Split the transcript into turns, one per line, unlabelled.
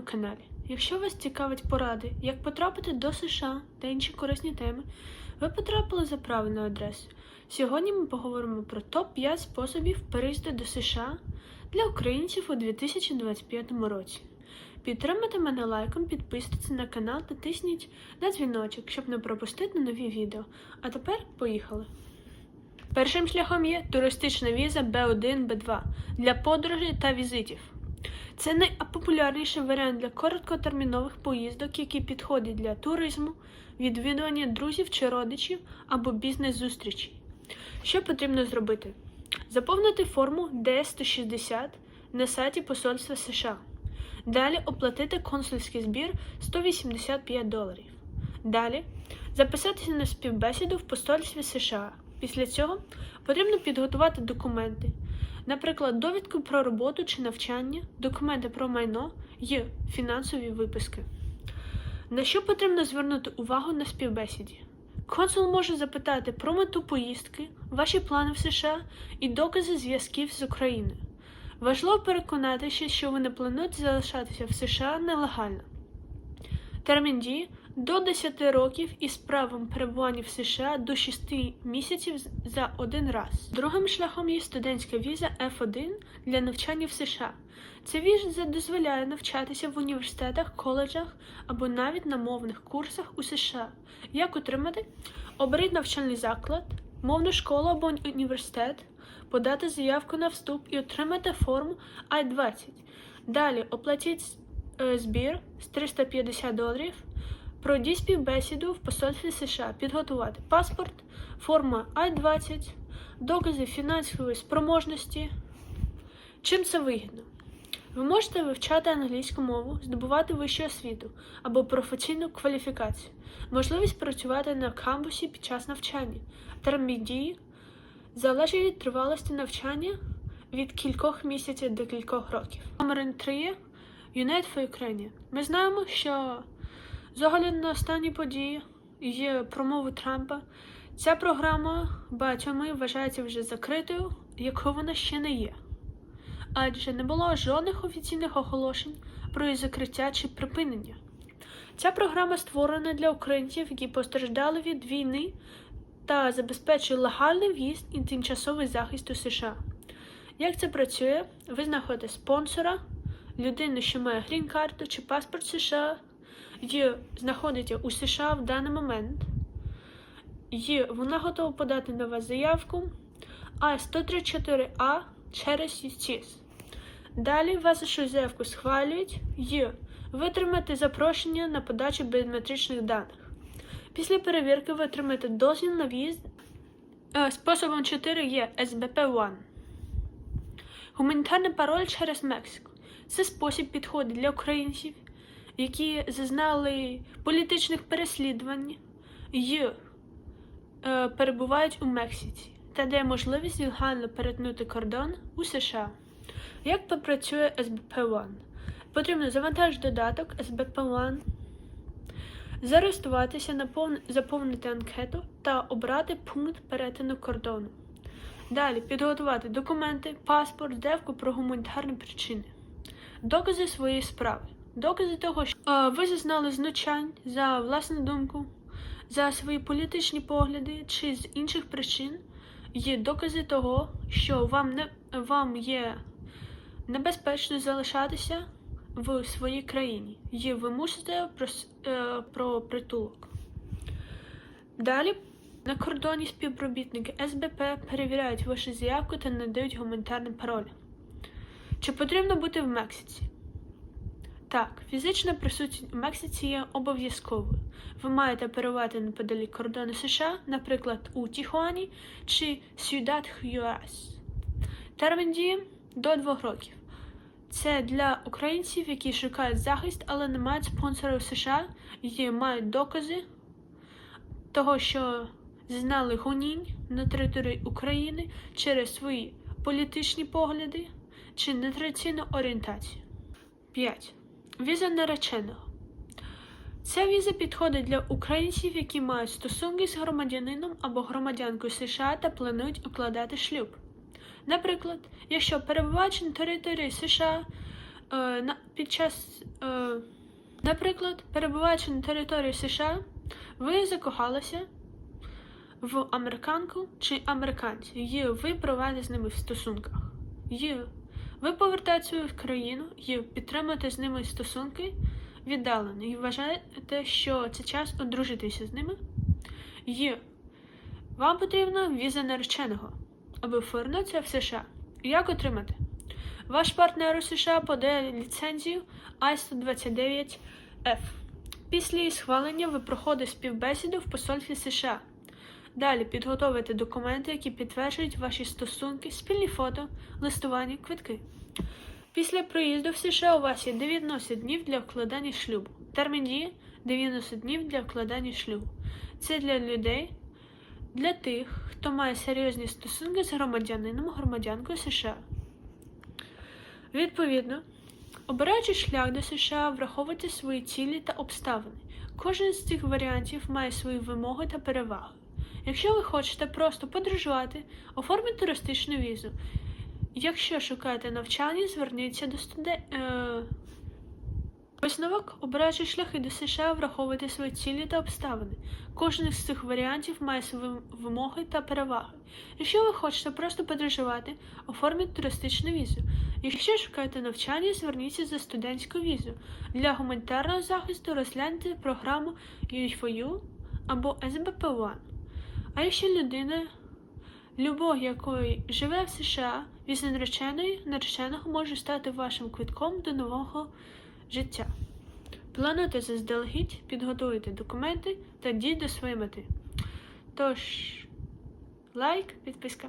моєму каналі. Якщо вас цікавить поради, як потрапити до США та інші корисні теми, ви потрапили за правильну адресу. Сьогодні ми поговоримо про топ-5 способів переїзду до США для українців у 2025 році. Підтримайте мене лайком, підписуйтесь на канал та тисніть на дзвіночок, щоб не пропустити нові відео. А тепер поїхали. Першим шляхом є туристична віза B1, B2 для подорожей та візитів. Це найпопулярніший варіант для короткотермінових поїздок, які підходять для туризму, відвідування друзів чи родичів або бізнес-зустрічей. Що потрібно зробити? Заповнити форму DS-160 на сайті Посольства США. Далі оплатити консульський збір 185 доларів. Далі записатися на співбесіду в посольстві США. Після цього потрібно підготувати документи, наприклад, довідку про роботу чи навчання, документи про майно і фінансові виписки. На що потрібно звернути увагу на співбесіді? Консул може запитати про мету поїздки, ваші плани в США і докази зв'язків з Україною. Важливо переконатися, що ви не плануєте залишатися в США нелегально. Термін дії до 10 років із правом перебування в США до 6 місяців за один раз. Другим шляхом є студентська віза F1 для навчання в США. Ця віза дозволяє навчатися в університетах, коледжах або навіть на мовних курсах у США. Як отримати? Оберіть навчальний заклад, мовну школу або університет, подати заявку на вступ і отримати форму I-20. Далі оплатіть е, збір з 350 доларів. Пройдіть співбесіду в посольстві США, підготувати паспорт, форма I-20, докази фінансової спроможності. Чим це вигідно? Ви можете вивчати англійську мову, здобувати вищу освіту або професійну кваліфікацію, можливість працювати на кампусі під час навчання, термін дії залежить від тривалості навчання від кількох місяців до кількох років. Номер 3 Unite for Ukraine. Ми знаємо, що огляду на останні події і промову Трампа, ця програма багатьоми вважається вже закритою, якою вона ще не є. Адже не було жодних офіційних оголошень про її закриття чи припинення. Ця програма створена для українців, які постраждали від війни та забезпечує легальний в'їзд і тимчасовий захист у США. Як це працює? Ви знаходите спонсора, людину, що має грін-карту чи паспорт США, і знаходите у США в даний момент, і вона готова подати на вас заявку А134А через ЮСТІС. Далі вашу заявку схвалюють і ви отримаєте запрошення на подачу біометричних даних. Після перевірки ви отримаєте дозвіл на в'їзд. Е, Способом 4 є SBP-1. Гуманітарний пароль через Мексику. Це спосіб підходить для українців, які зазнали політичних переслідувань і е, перебувають у Мексиці та дає можливість легально перетнути кордон у США. Як попрацює SBP-1? Потрібно завантажити додаток SBP-1, зареєструватися, заповнити анкету та обрати пункт перетину кордону. Далі підготувати документи, паспорт, здевку про гуманітарні причини, докази своєї справи, докази того, що е, ви зазнали знущань за власну думку, за свої політичні погляди чи з інших причин. Є докази того, що вам не вам є небезпечно залишатися в своїй країні, і ви мусите прос- е, про притулок. Далі на кордоні співробітники СБП перевіряють вашу заявку та надають гуманітарний пароль. Чи потрібно бути в Мексиці? Так, фізична присутність у Мексиці є обов'язковою. Ви маєте перебувати неподалік кордону США, наприклад, у Тіхуані чи Сюдад Х'юас. Термін дії до двох років. Це для українців, які шукають захист, але не мають спонсора у США і мають докази того, що знали гонінь на території України через свої політичні погляди чи нетрадиційну орієнтацію. 5. Віза нареченого. Ця віза підходить для українців, які мають стосунки з громадянином або громадянкою США та планують укладати шлюб. Наприклад, якщо перебуваючи на території США е, під час, е, наприклад, перебуваючи на території США, ви закохалися в американку чи американця, і ви проводите з ними в стосунках. Ви повертаєте свою країну і підтримуєте з ними стосунки віддалено. І вважаєте, що це час одружитися з ними. І вам потрібна віза нареченого, аби повернутися в США. Як отримати? Ваш партнер у США подає ліцензію I-129F. Після її схвалення ви проходите співбесіду в посольстві США. Далі підготовите документи, які підтверджують ваші стосунки, спільні фото, листування, квитки. Після приїзду в США у вас є 90 днів для вкладання шлюбу. Термін дії 90 днів для вкладання шлюбу. Це для людей, для тих, хто має серйозні стосунки з громадянином громадянкою США. Відповідно, обираючи шлях до США, враховуйте свої цілі та обставини. Кожен з цих варіантів має свої вимоги та переваги. Якщо ви хочете просто подорожувати, оформіть туристичну візу. Якщо шукаєте навчання, зверніться до студентів. Е... Висновок, обираючи шляхи до США, враховуйте свої цілі та обставини. Кожен з цих варіантів має свої вимоги та переваги. Якщо ви хочете просто подорожувати, оформіть туристичну візу. Якщо шукаєте навчання, зверніться за студентську візу. Для гуманітарного захисту розгляньте програму U4U або SBP1. А якщо людина, любов якої живе в США, від нареченої, нареченого може стати вашим квитком до нового життя. Плануйте заздалегідь, підготуйте документи та дійте до своєї мети. Тож, лайк, підписка.